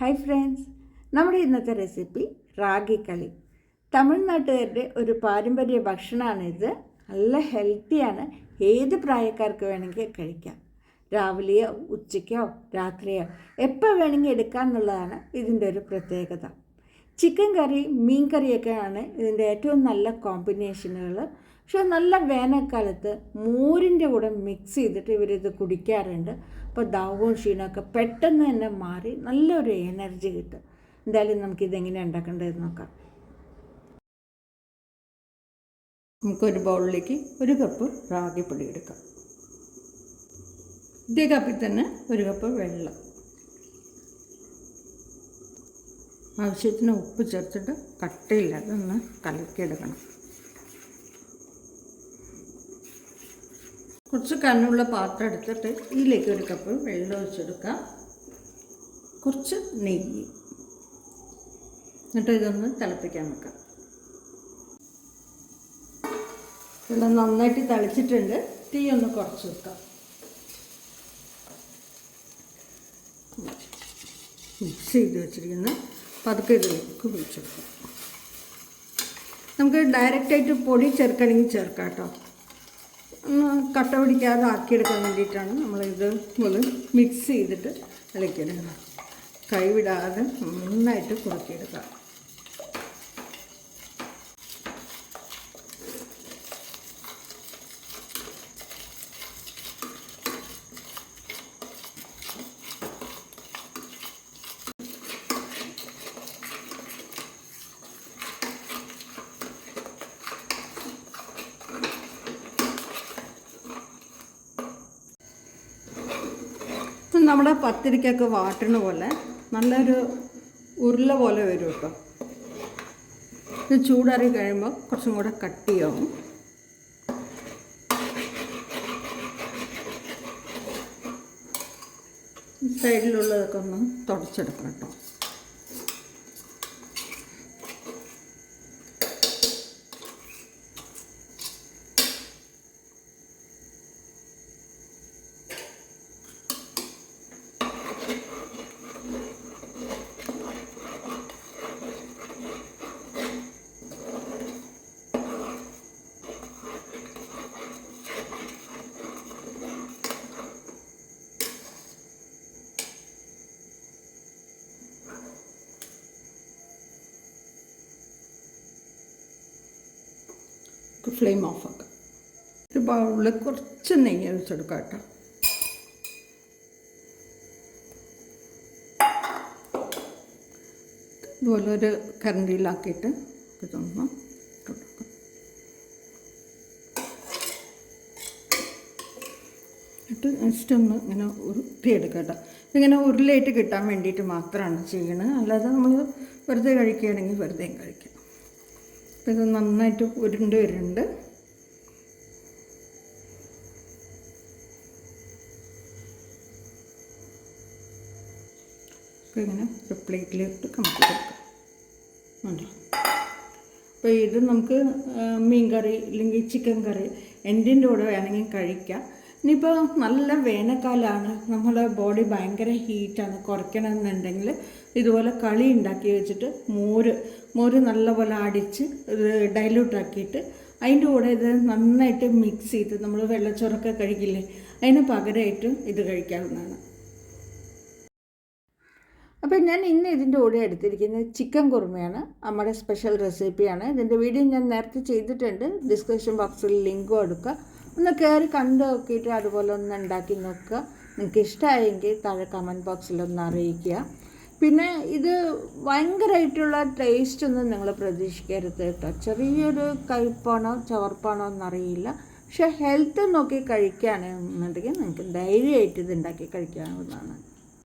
Hi friends നമ്മുടെ ഇന്നത്തെ recipe റാഗിക്കളി തമിഴ്നാട്ടുകാരുടെ ഒരു പാരമ്പര്യ ഭക്ഷണമാണിത് നല്ല ഹെൽത്തിയാണ് ഏത് പ്രായക്കാർക്ക് വേണമെങ്കിൽ കഴിക്കാം. രാവിലെയോ ഉച്ചയ്ക്കോ രാത്രിയോ എപ്പോൾ വേണമെങ്കിൽ എടുക്കാം എന്നുള്ളതാണ് ഇതിന്റെ ഒരു പ്രത്യേകത. ചിക്കൻ കറി മീൻ കറിയൊക്കെയാണ് ഇതിന്റെ ഏറ്റവും നല്ല കോമ്പിനേഷനുകൾ പക്ഷേ നല്ല വേനൽക്കാലത്ത് മോരിന്റെ കൂടെ മിക്സ് ചെയ്തിട്ട് ഇവരിത് കുടിക്കാറുണ്ട്. അപ്പോൾ ദാഹവും ക്ഷീണമൊക്കെ പെട്ടെന്ന് തന്നെ മാറി നല്ലൊരു എനർജി കിട്ടും. എന്തായാലും നമുക്കിതെങ്ങനെ ഉണ്ടാക്കേണ്ടതെന്ന് നോക്കാം. നമുക്കൊരു ബൗളിലേക്ക് ഒരു കപ്പ് റാഗിപ്പൊടി എടുക്കാം. ഇതേ കപ്പിൽ തന്നെ ഒരു കപ്പ് വെള്ളം. ആവശ്യത്തിന് ഉപ്പ് ചേർത്തിട്ട് കട്ടയില്ലാതെ ഒന്ന് കലക്കിയെടുക്കണം. കുറച്ച് കണ്ണുള്ള പാത്രം എടുത്തിട്ട് ഇതിലേക്ക് ഒരു കപ്പ് വെള്ളം ഒഴിച്ചെടുക്കാം. കുറച്ച് നെയ്യ്. എന്നിട്ട് ഇതൊന്ന് തിളപ്പിക്കാൻ വെക്കാം. വെള്ളം നന്നായിട്ട് തിളച്ചിട്ടുണ്ട്. തീ ഒന്ന് കുറച്ച് വെക്കാം. മിക്സ് ചെയ്ത് വെച്ചിരിക്കുന്ന പതുക്കെ ഇതിലേക്ക് പിടിച്ചെടുക്കാം നമുക്ക് ഡയറക്റ്റായിട്ട് പൊടി ചേർക്കണമെങ്കിൽ ചേർക്കാം കേട്ടോ. കട്ട പിടിക്കാതെ ആക്കിയെടുക്കാൻ വേണ്ടിയിട്ടാണ് നമ്മളിത് പോലെ മിക്സ് ചെയ്തിട്ട് ഇളക്കിയെടുക്കണം കൈവിടാതെ നന്നായിട്ട് കുറുക്കിയെടുക്കാം. നമ്മുടെ പത്തിരിക്കൊക്കെ വാട്ടണ പോലെ നല്ലൊരു ഉരുള പോലെ വരും കേട്ടോ. ഇത് ചൂടാറി കഴിയുമ്പോൾ കുറച്ചും കൂടെ കട്ടിയാവും സൈഡിലുള്ളതൊക്കെ ഒന്ന് തുടച്ചെടുക്കണം കേട്ടോ. ഫ്ലെയിം ഓഫ് ആക്കാം. ഒരു ബൗളിൽ കുറച്ച് നെയ്യ് ഒഴിച്ചെടുക്കാം കേട്ടോ. ഇതുപോലെ ഒരു കരണ്ടിയിലാക്കിയിട്ട് ഇതൊന്ന് കൊടുക്കാം എന്നിട്ട് ഒന്ന് ഇങ്ങനെ ഉരുട്ടിയെടുക്കാം കേട്ടോ. ഇതിങ്ങനെ ഉരുളയായിട്ട് കിട്ടാൻ വേണ്ടിയിട്ട് മാത്രമാണ് ചെയ്യണത്. അല്ലാതെ നമ്മൾ വെറുതെ കഴിക്കുകയാണെങ്കിൽ വെറുതെയും കഴിക്കാം. ഇത് നന്നായിട്ട് ഉരുണ്ട് വരുന്നുണ്ട്. അപ്പോൾ ഇങ്ങനെ ഒരു പ്ലേറ്റിലിട്ട് കമത്തി കൊടുക്കാം. ഉണ്ടോ അപ്പോൾ ഇത് നമുക്ക് മീൻ കറി അല്ലെങ്കിൽ ചിക്കൻ കറി എന്തിന്റെ കൂടെ വേണമെങ്കിൽ കഴിക്കാം. ഇനിയിപ്പോൾ നല്ല വേനൽക്കാലമാണ് നമ്മുടെ ബോഡി ഭയങ്കര ഹീറ്റാണ് കുറയ്ക്കണമെന്നുണ്ടെങ്കിൽ ഇതുപോലെ കളി ഉണ്ടാക്കി വെച്ചിട്ട് മോര് മോര് നല്ലപോലെ അടിച്ച് ഇത് ഡൈല്യൂട്ട് ആക്കിയിട്ട് അതിന്റെ കൂടെ ഇത് നന്നായിട്ട് മിക്സ് ചെയ്ത് നമ്മൾ വെള്ളച്ചോറൊക്കെ കഴിക്കില്ലേ അതിന് പകരമായിട്ട് ഇത് കഴിക്കാവുന്നതാണ്. അപ്പോൾ ഞാൻ ഇന്ന് ഇതിന്റെ കൂടെ എടുത്തിരിക്കുന്നത് ചിക്കൻ കുറുമയാണ് നമ്മുടെ സ്പെഷ്യൽ റെസിപ്പിയാണ് ഇതിന്റെ വീഡിയോ ഞാൻ നേരത്തെ ചെയ്തിട്ടുണ്ട് ഡിസ്ക്രിപ്ഷൻ ബോക്സിൽ ലിങ്കും എടുക്കുക ഒന്ന് കയറി കണ്ടു നോക്കിയിട്ട് അതുപോലെ ഒന്ന് ഉണ്ടാക്കി നോക്കുക. നിങ്ങൾക്ക് ഇഷ്ടമായെങ്കിൽ താഴെ കമന്റ് ബോക്സിൽ ഒന്ന് അറിയിക്കുക. പിന്നെ ഇത് ഭയങ്കരമായിട്ടുള്ള ടേസ്റ്റ് ഒന്നും നിങ്ങൾ പ്രതീക്ഷിക്കരുത് കേട്ടോ. ചെറിയൊരു കയ്പാണോ ചവർപ്പാണോ എന്നറിയില്ല പക്ഷെ ഹെൽത്ത് നോക്കി കഴിക്കുകയാണെന്നുണ്ടെങ്കിൽ നിങ്ങൾക്ക് ധൈര്യമായിട്ട് ഇത് ഉണ്ടാക്കി കഴിക്കാവുന്നതാണ്.